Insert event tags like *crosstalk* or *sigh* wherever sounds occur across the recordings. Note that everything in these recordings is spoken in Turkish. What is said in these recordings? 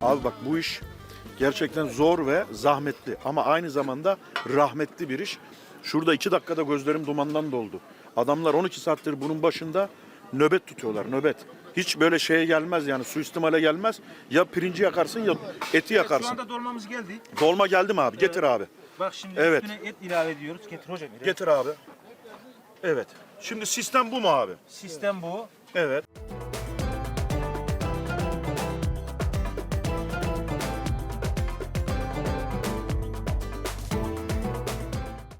Abi bak bu iş gerçekten zor ve zahmetli ama aynı zamanda rahmetli bir iş. Şurada iki dakikada gözlerim dumandan doldu. Adamlar 12 saattir bunun başında nöbet tutuyorlar, nöbet. Hiç böyle şeye gelmez yani suistimale gelmez. Ya pirinci yakarsın ya eti Şu yakarsın. anda dolmamız geldi. Dolma geldi mi abi? Getir abi. Bak şimdi Evet. üstüne et ilave ediyoruz. Getir hocam. Getir abi. Evet. Şimdi sistem bu mu abi? Sistem bu. Evet.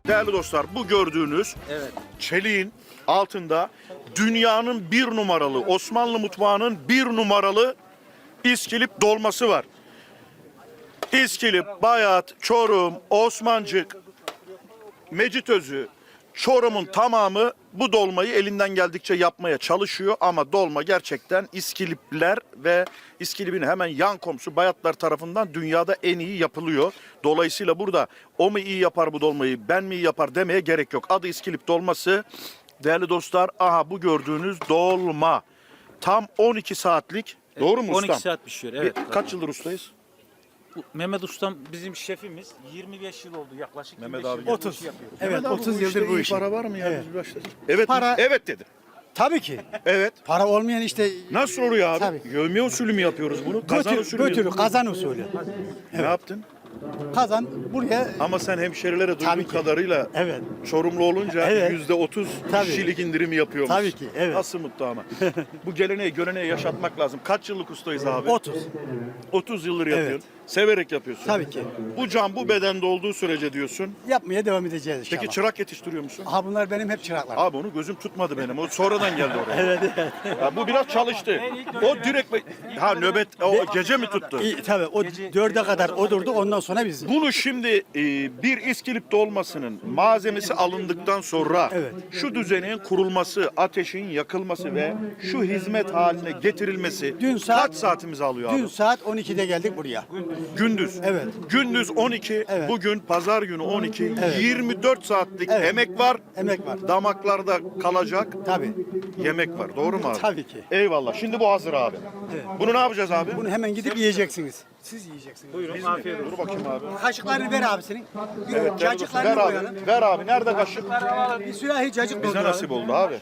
Değerli dostlar bu gördüğünüz Evet. çeliğin altında dünyanın bir numaralı Osmanlı mutfağının bir numaralı İskilip dolması var. İskilip, Bayat, Çorum, Osmancık, Mecitözü, Çorum'un tamamı bu dolmayı elinden geldikçe yapmaya çalışıyor ama dolma gerçekten İskilipler ve İskilip'in hemen yan komşu Bayatlar tarafından dünyada en iyi yapılıyor. Dolayısıyla burada o mu iyi yapar bu dolmayı ben mi iyi yapar demeye gerek yok. Adı İskilip dolması. Değerli dostlar aha bu gördüğünüz dolma. Tam 12 saatlik. Doğru mu 12 ustam? saat pişiyor. Evet. Bir- Kaç yıldır ustayız? Mehmet Ustam bizim şefimiz. 25 yıl oldu yaklaşık. Mehmet 25 abi yıldır bu 30. işi yapıyor. Evet Mehmet abi, 30 bu yıldır işte bu iyi iş. Para var mı ya? Evet. Biz başladık. Evet, Para- evet dedi. Tabii ki. Evet. Para olmayan işte Nasıl oluyor abi? Tabii. Yövme usulü mü yapıyoruz bunu? Kazan götür, usulü mü götür yapıyoruz? kazan usulü. Ne yaptın? Kazan buraya Ama sen hemşerilere duyduğum Tabii ki. kadarıyla evet. Çorumlu olunca Evet. yüzde otuz Tabii. kişilik indirimi yapıyormuş. Tabii ki, evet. Nasıl mutlu ama. Bu geleneği göreneği yaşatmak lazım. Kaç yıllık ustayız abi? 30. 30 yıldır yapıyorsun. Severek yapıyorsun. Tabii ki. Bu can bu bedende olduğu sürece diyorsun. Yapmaya devam edeceğiz inşallah. Peki çırak yetiştiriyor musun? Aha bunlar benim hep çıraklarım. Abi onu gözüm tutmadı benim. O sonradan geldi oraya. *laughs* Evet evet. Ya bu biraz çalıştı. O direkt ha nöbet o gece mi tuttu? İyi, tabii o dörde kadar o durdu ondan sonra biz. Bunu şimdi e, bir iskilip dolmasının malzemesi alındıktan sonra Evet. şu düzenin kurulması, ateşin yakılması ve şu hizmet haline getirilmesi Dün saat- kaç saatimizi alıyor Dün abi? saat 12'de geldik buraya. Gündüz. Evet. Gündüz 12, Evet. bugün pazar günü 12. Evet. 24 saatlik Evet. emek var. Emek var. Damaklarda kalacak Tabii. yemek var. Doğru mu abi? Tabii ki. Eyvallah. Şimdi bu hazır abi. Evet. Bunu ne yapacağız abi? Bunu hemen gidip yiyeceksiniz. Siz yiyeceksiniz. Buyurun Biz mi? afiyet olsun. Dur bakayım abi. Kaşıklarını ver abi senin. Bir Evet, ver, cacıklarını ver abi. koyalım. Ver abi. Nerede kaşık? Bir sürahi cacık Bize dolduralım. nasip oldu abi.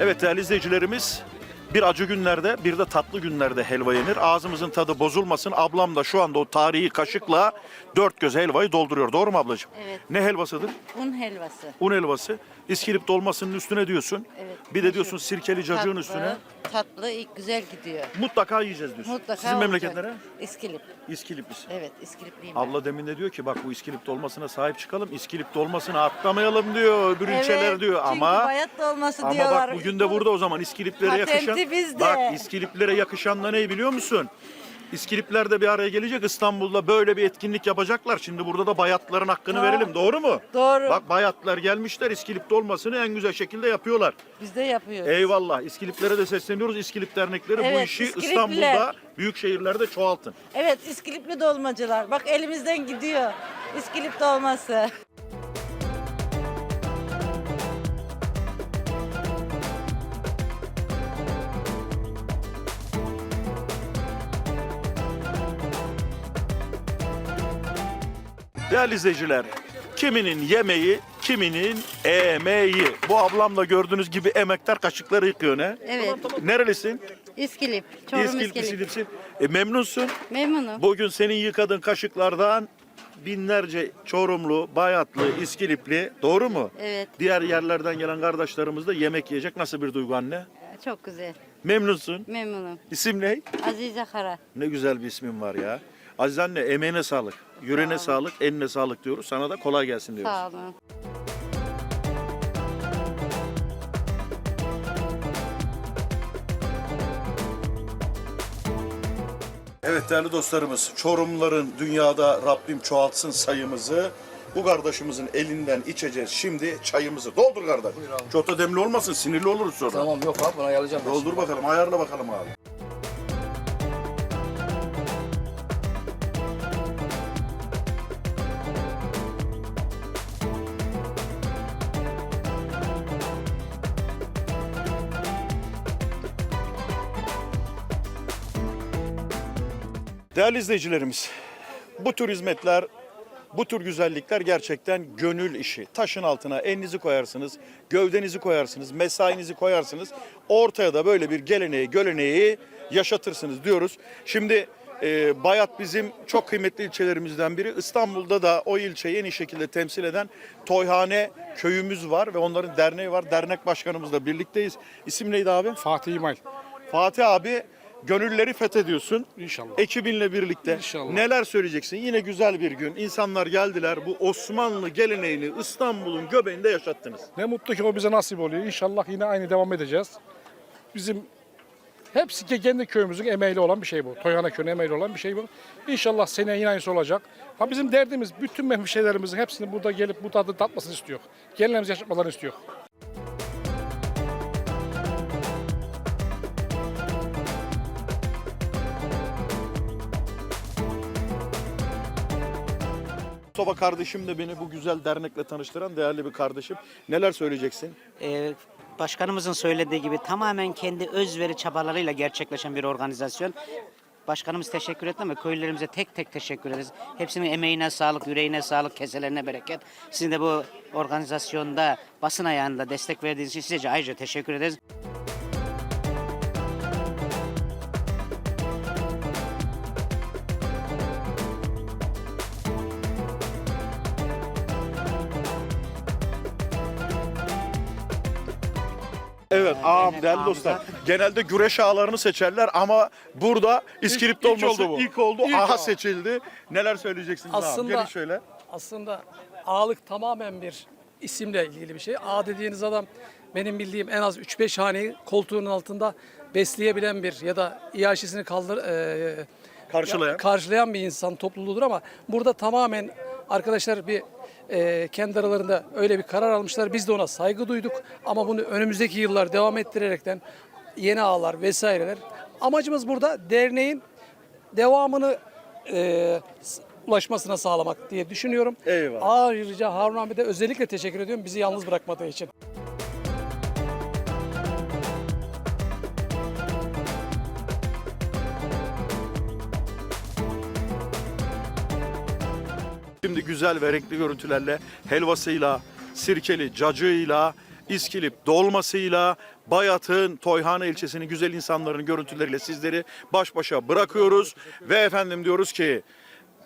Evet değerli izleyicilerimiz bir acı günlerde bir de tatlı günlerde helva yenir. Ağzımızın tadı bozulmasın. Ablam da şu anda o tarihi kaşıkla dört göz helvayı dolduruyor. Doğru mu ablacığım? Evet. Ne helvasıdır? Un helvası. Un helvası. İskilip dolmasının üstüne diyorsun. Evet. Bir de diyorsun sirkeli cacığın Tatlı, üstüne. Tatlı, ilk güzel gidiyor. Mutlaka yiyeceğiz diyorsun. Mutlaka Sizin olacak. memleketlere? İskilip. İskiliplisin. Evet, İskilipliyim ben. Abla demin de diyor ki bak bu İskilip dolmasına sahip çıkalım. İskilip dolmasını atlamayalım diyor. Öbür ilçeler diyor çünkü ama bayat dolması ama diyorlar. bak bugün de burada o zaman İskiliplere Bizde. Bak İskiliplere yakışan da ne biliyor musun? İskilipler de bir araya gelecek İstanbul'da böyle bir etkinlik yapacaklar. Şimdi burada da bayatların hakkını Aa, verelim. Doğru mu? doğru. Bak bayatlar gelmişler İskilip dolmasını en güzel şekilde yapıyorlar. Biz de yapıyoruz. Eyvallah. İskiliplere de sesleniyoruz. İskilip dernekleri bu Evet, işi İskilipler. İstanbul'da büyük şehirlerde çoğaltın. Evet, İskilipli dolmacılar. Bak elimizden gidiyor. İskilip dolması. Değerli izleyiciler, kiminin yemeği, kiminin emeği. Bu ablamla gördüğünüz gibi emektar kaşıkları yıkıyor ne? Evet. Nerelisin? İskilip. Çorum İskilip, İskilip. İskilip'sin. E, memnunsun. Memnunum. Bugün senin yıkadığın kaşıklardan binlerce Çorumlu, Bayatlı, İskilipli, doğru mu? Evet. Diğer yerlerden gelen kardeşlerimiz de yemek yiyecek. Nasıl bir duygu anne? Çok güzel. Memnunsun. Memnunum. İsim ne? Azize Kara. Ne güzel bir ismin var ya. Aziz anne emeğine sağlık, yüreğine sağlık, eline sağlık diyoruz. Sana da kolay gelsin diyoruz. Sağ olun. Evet değerli dostlarımız, Çorumların dünyada Rabbim çoğaltsın sayımızı. Bu kardeşimizin elinden içeceğiz şimdi çayımızı. Doldur kardeş. Çok da demli olmasın, sinirli oluruz sonra. Tamam yok abi bunu ayarlayacağım. ben Doldur bakalım, ayarla bakalım abi. Değerli izleyicilerimiz, bu tür hizmetler, bu tür güzellikler gerçekten gönül işi. Taşın altına elinizi koyarsınız, gövdenizi koyarsınız, mesainizi koyarsınız. Ortaya da böyle bir geleneği, göleneği yaşatırsınız diyoruz. Şimdi e, Bayat bizim çok kıymetli ilçelerimizden biri. İstanbul'da da o ilçeyi en iyi şekilde temsil eden Toyhane köyümüz var ve onların derneği var. Dernek başkanımızla birlikteyiz. İsim neydi abi? Fatih İmal. Fatih abi gönülleri fethediyorsun. İnşallah. Ekibinle birlikte. İnşallah. Neler söyleyeceksin? Yine güzel bir gün. İnsanlar geldiler. Bu Osmanlı geleneğini İstanbul'un göbeğinde yaşattınız. Ne mutlu ki o bize nasip oluyor. İnşallah yine aynı devam edeceğiz. Bizim hepsi ki kendi köyümüzün emeğiyle olan bir şey bu. Toyhane köyünün emeğiyle olan bir şey bu. İnşallah seneye yine aynısı olacak. Ha bizim derdimiz bütün hemşehrilerimizin hepsini burada gelip bu tadı tatmasını istiyor. Gelinlerimizi yaşatmalarını istiyor. Mustafa kardeşim de beni bu güzel dernekle tanıştıran değerli bir kardeşim. Neler söyleyeceksin? Ee, başkanımızın söylediği gibi tamamen kendi özveri çabalarıyla gerçekleşen bir organizasyon. Başkanımız teşekkür etti ama köylülerimize tek tek teşekkür ederiz. Hepsinin emeğine sağlık, yüreğine sağlık, keselerine bereket. Sizin de bu organizasyonda basın ayağında destek verdiğiniz için size ayrıca teşekkür ederiz. Ağam değerli dostlar. Genelde güreş ağlarını seçerler ama burada İskilip'te ilk olması oldu bu. ilk oldu. İlk Aha o. seçildi. Neler söyleyeceksiniz ağam? Aslında- Gelin şöyle. Aslında ağalık tamamen bir isimle ilgili bir şey. Ağa dediğiniz adam benim bildiğim en az 3-5 haneyi koltuğunun altında besleyebilen bir ya da iaşesini kaldır e, Karşılayan. ya- karşılayan bir insan topluluğudur ama burada tamamen arkadaşlar bir e, kendi aralarında öyle bir karar almışlar. Biz de ona saygı duyduk ama bunu önümüzdeki yıllar devam ettirerekten yeni ağlar vesaireler. Amacımız burada derneğin devamını e, ulaşmasına sağlamak diye düşünüyorum. Eyvallah. Ayrıca Harun de özellikle teşekkür ediyorum bizi yalnız bırakmadığı için. Şimdi güzel ve renkli görüntülerle helvasıyla, sirkeli cacığıyla, İskilip dolmasıyla, Bayat'ın Toyhane ilçesinin güzel insanların görüntüleriyle sizleri baş başa bırakıyoruz. Ve efendim diyoruz ki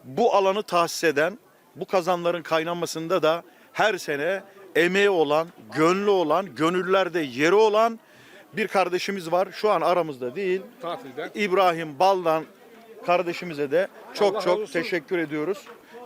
bu alanı tahsis eden, bu kazanların kaynanmasında da her sene emeği olan, gönlü olan, gönüllerde yeri olan bir kardeşimiz var. Şu an aramızda değil. Tatilde. İbrahim Baldan kardeşimize de çok Allah çok olsun. teşekkür ediyoruz.